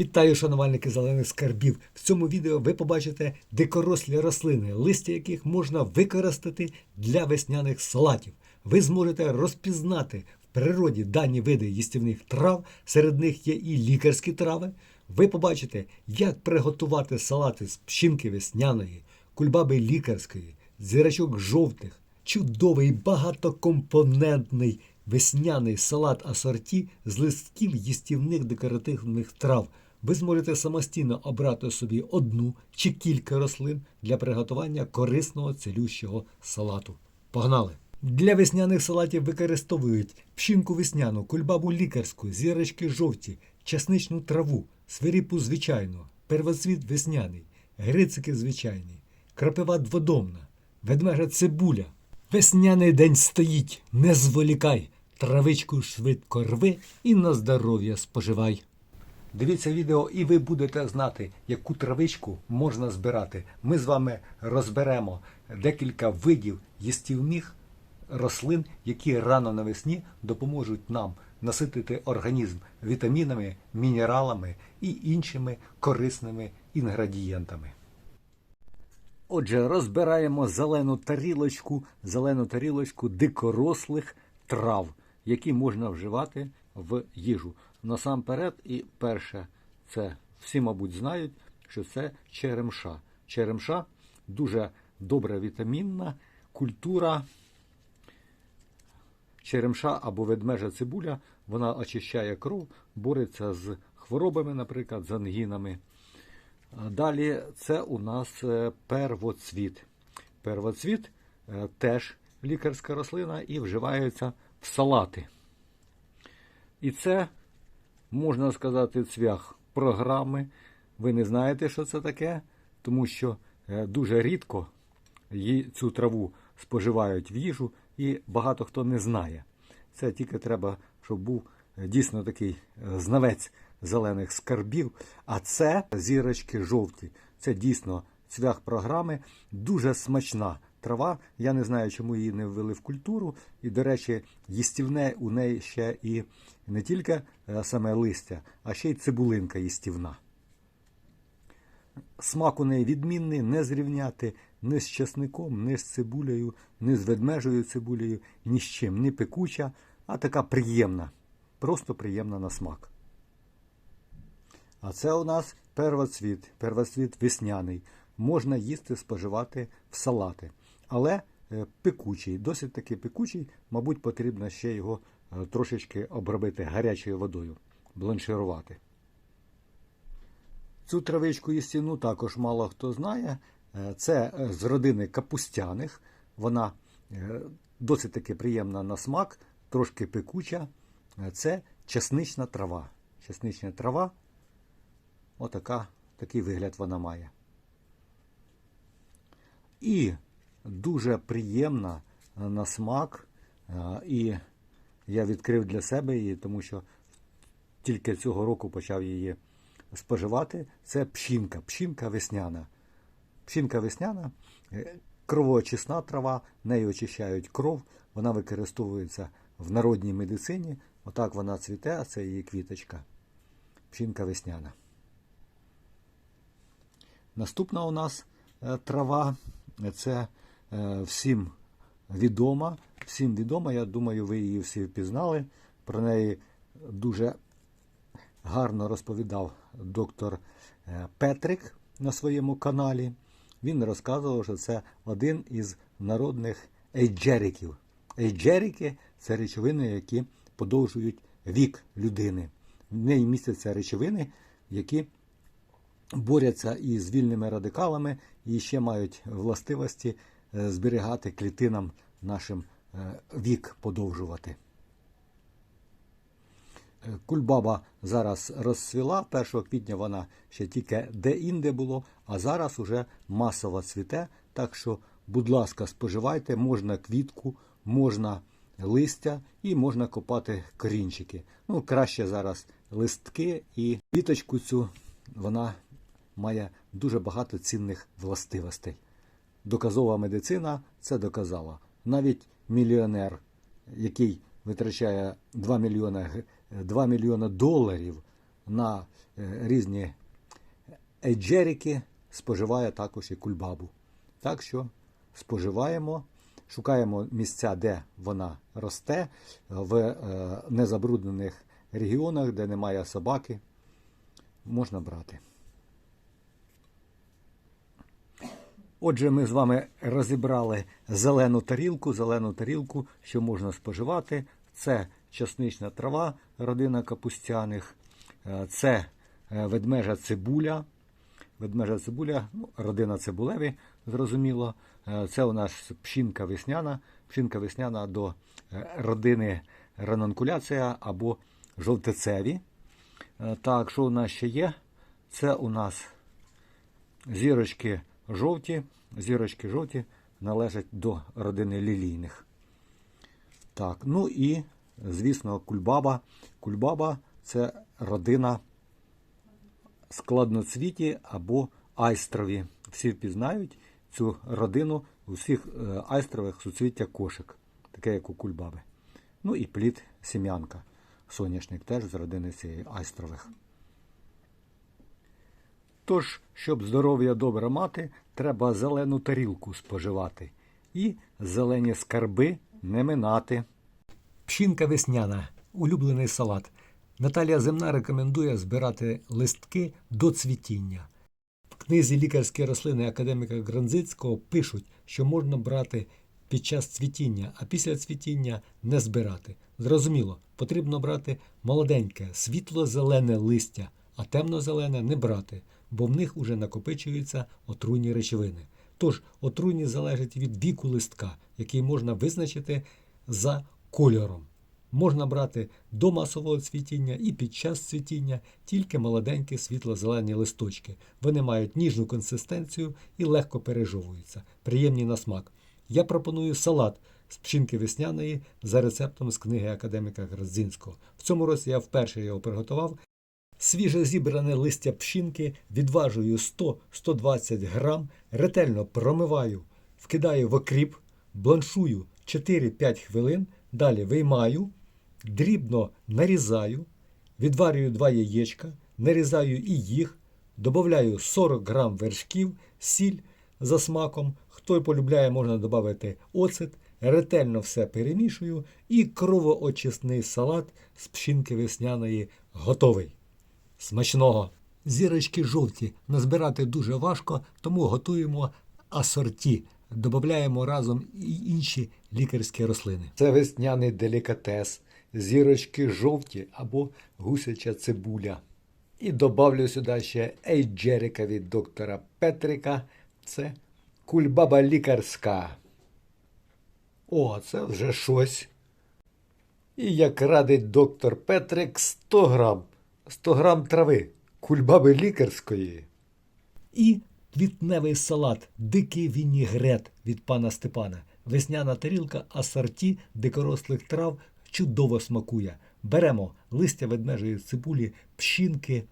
Вітаю, шанувальники зелених скарбів. В цьому відео ви побачите дикорослі рослини, листя яких можна використати для весняних салатів. Ви зможете розпізнати в природі дані види їстівних трав, серед них є і лікарські трави. Ви побачите, як приготувати салати з пшінки весняної, кульбаби лікарської, зірочок жовтих, чудовий багатокомпонентний весняний салат асорті з листків їстівних декоративних трав. Ви зможете самостійно обрати собі одну чи кілька рослин для приготування корисного цілющого салату. Погнали! Для весняних салатів використовують пшінку весняну, кульбабу лікарську, зірочки жовті, часничну траву, свиріпу звичайну, первоцвіт весняний, грицики звичайні, крапива дводомна, ведмежа цибуля. Весняний день стоїть, не зволікай, травичку швидко рви і на здоров'я споживай. Дивіться відео, і ви будете знати, яку травичку можна збирати. Ми з вами розберемо декілька видів їстівних рослин, які рано навесні допоможуть нам наситити організм вітамінами, мінералами і іншими корисними інгредієнтами. Отже, розбираємо зелену тарілочку, зелену тарілочку дикорослих трав, які можна вживати в їжу. Насамперед, і перше, це всі, мабуть, знають, що це черемша. Черемша дуже добра вітамінна культура. Черемша або ведмежа цибуля, вона очищає кров, бореться з хворобами, наприклад, з ангінами. Далі це у нас е, первоцвіт. Первоцвіт е, теж лікарська рослина і вживається в салати. І це, можна сказати, цвях програми. Ви не знаєте, що це таке, тому що е, дуже рідко цю траву споживають в їжу, і багато хто не знає. Це тільки треба, щоб був е, дійсно такий е, знавець зелених скарбів. А це зірочки жовті. Це дійсно цвях програми, дуже смачна трава. Я не знаю, чому її не ввели в культуру. І, до речі, їстівне у неї ще і не тільки е, саме листя, а ще й цибулинка їстівна. Смак у неї відмінний, не зрівняти ні з часником, ні з цибулею, ні з ведмежою цибулею, ні з чим, не пекуча, а така приємна, просто приємна на смак. А це у нас первоцвіт, первоцвіт весняний. Можна їсти, споживати в салати. Але е, пекучий, досить таки пекучий, мабуть, потрібно ще його е, трошечки обробити гарячою водою, бланширувати. Цю травичку їстівну також мало хто знає. Е, Це з родини капустяних. Вона досить таки приємна на смак, трошки пекуча. Це часнична трава. Часнична трава. Отака, такий вигляд вона має. І дуже приємна е, на смак. е, І я відкрив для себе її, тому що тільки цього року почав її споживати. Це пшінка, пшінка весняна. Пшінка весняна, е, кровоочисна трава, нею очищають кров, вона використовується в народній медицині. Отак вона цвіте, а це її квіточка. Пшінка весняна. Наступна у нас трава, це всім відома. Всім відома, я думаю, ви її всі впізнали. Про неї дуже гарно розповідав доктор е, Петрик на своєму каналі. Він розказував, що це один із народних ейджериків. Ейджерики це речовини, які подовжують вік людини. В неї містяться речовини, які борються із вільними радикалами і ще мають властивості е, зберігати клітинам нашим е, вік подовжувати. Е, Кульбаба зараз розцвіла. 1 квітня вона ще тільки де-інде було, а зараз уже масово цвіте. Так що, будь ласка, споживайте, можна квітку, можна листя і можна копати корінчики. Ну, краще зараз листки і квіточку цю вона має дуже багато цінних властивостей. Доказова медицина це доказала. Навіть мільйонер, який витрачає 2 мільйони, г- 2 мільйони доларів на е, різні ейджерики, споживає також і кульбабу. Так що споживаємо, шукаємо місця, де вона росте, в е, незабруднених регіонах, де немає собаки, можна брати. Отже, ми з вами розібрали зелену тарілку, зелену тарілку, що можна споживати. Це часнична трава, родина капустяних, Е, це е, ведмежа цибуля. Ведмежа цибуля, ну, родина цибулеві, зрозуміло. Е, Це у нас пшінка весняна. Пшінка весняна до родини ранункуляція або жовтецеві. Так, що у нас ще є? Це у нас зірочки жовті. Зірочки жовті належать до родини лілійних. Так, ну і, звісно, кульбаба. Кульбаба це родина складноцвіті або айстрові. Всі впізнають цю родину у всіх е, айстрових суцвіття кошик, таке як у кульбаби. Ну і плід сім'янка. Соняшник теж з родини цієї айстрових. Тож, щоб здоров'я добре мати, треба зелену тарілку споживати і зелені скарби не минати. Пшінка весняна улюблений салат. Наталія Земна рекомендує збирати листки до цвітіння. В книзі Лікарські рослини академіка Гранзицького пишуть, що можна брати під час цвітіння, а після цвітіння не збирати. Зрозуміло, потрібно брати молоденьке, світло-зелене листя, а темно-зелене не брати, бо в них уже накопичуються отруйні речовини. Тож отруйні залежать від віку листка, який можна визначити за кольором. Можна брати до масового цвітіння і під час цвітіння тільки молоденькі світло-зелені листочки. Вони мають ніжну консистенцію і легко пережовуються, приємні на смак. Я пропоную салат з пшінки весняної за рецептом з книги академіка Градзинського. В цьому році я вперше його приготував. Свіже зібране листя пшінки відважую 100-120 грам, ретельно промиваю, вкидаю в окріп, бланшую 4-5 хвилин, далі виймаю, дрібно нарізаю, відварюю 2 яєчка, нарізаю і їх, додаю 40 грам вершків, сіль за смаком. Хто полюбляє, можна додати оцет, ретельно все перемішую і кровоочисний салат з пшінки весняної готовий. Смачного! Зірочки жовті назбирати дуже важко, тому готуємо асорті. Додаємо разом і інші лікарські рослини. Це весняний делікатес, зірочки жовті або гусяча цибуля. І добавлю сюди ще ейджерика від доктора Петрика. Це кульбаба лікарська. О, це вже щось. І як радить доктор Петрик 100 грам. 100 грам трави, кульбаби лікарської. І квітневий салат, дикий вінігрет від пана Степана. Весняна тарілка асорті дикорослих трав чудово смакує. Беремо листя ведмежої цибулі, пшінки,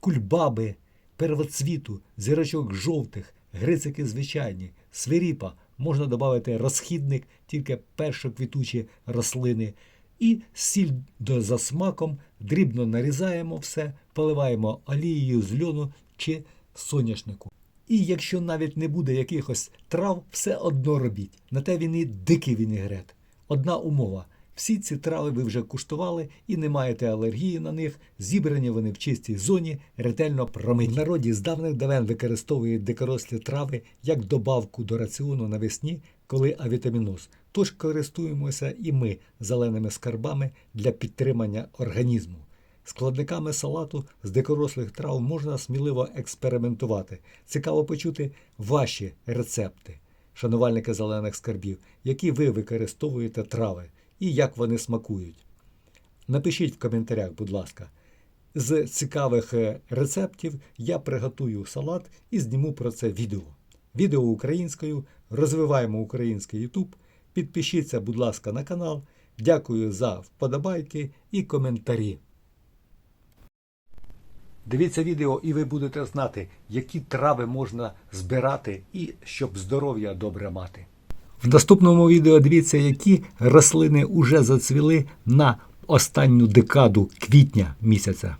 кульбаби, первоцвіту, зірочок жовтих, грицики звичайні, свиріпа. Можна додати розхідник, тільки першоквітучі рослини. І сіль за смаком, дрібно нарізаємо все, поливаємо олією з льону чи соняшнику. І якщо навіть не буде якихось трав, все одно робіть. На те він і дикий вінігрет. Одна умова. Всі ці трави ви вже куштували і не маєте алергії на них, зібрані вони в чистій зоні, ретельно промиті. В народі з давних давен використовують дикорослі трави як добавку до раціону навесні, коли авітаміноз. Тож користуємося і ми зеленими скарбами для підтримання організму. Складниками салату з дикорослих трав можна сміливо експериментувати. Цікаво почути ваші рецепти, шанувальники зелених скарбів, які ви використовуєте трави і як вони смакують. Напишіть в коментарях, будь ласка. З цікавих е, рецептів я приготую салат і зніму про це відео. Відео українською. Розвиваємо український YouTube. Підпишіться, будь ласка, на канал. Дякую за вподобайки і коментарі. Дивіться відео, і ви будете знати, які трави можна збирати і щоб здоров'я добре мати. В наступному відео дивіться, які рослини уже зацвіли на останню декаду квітня місяця.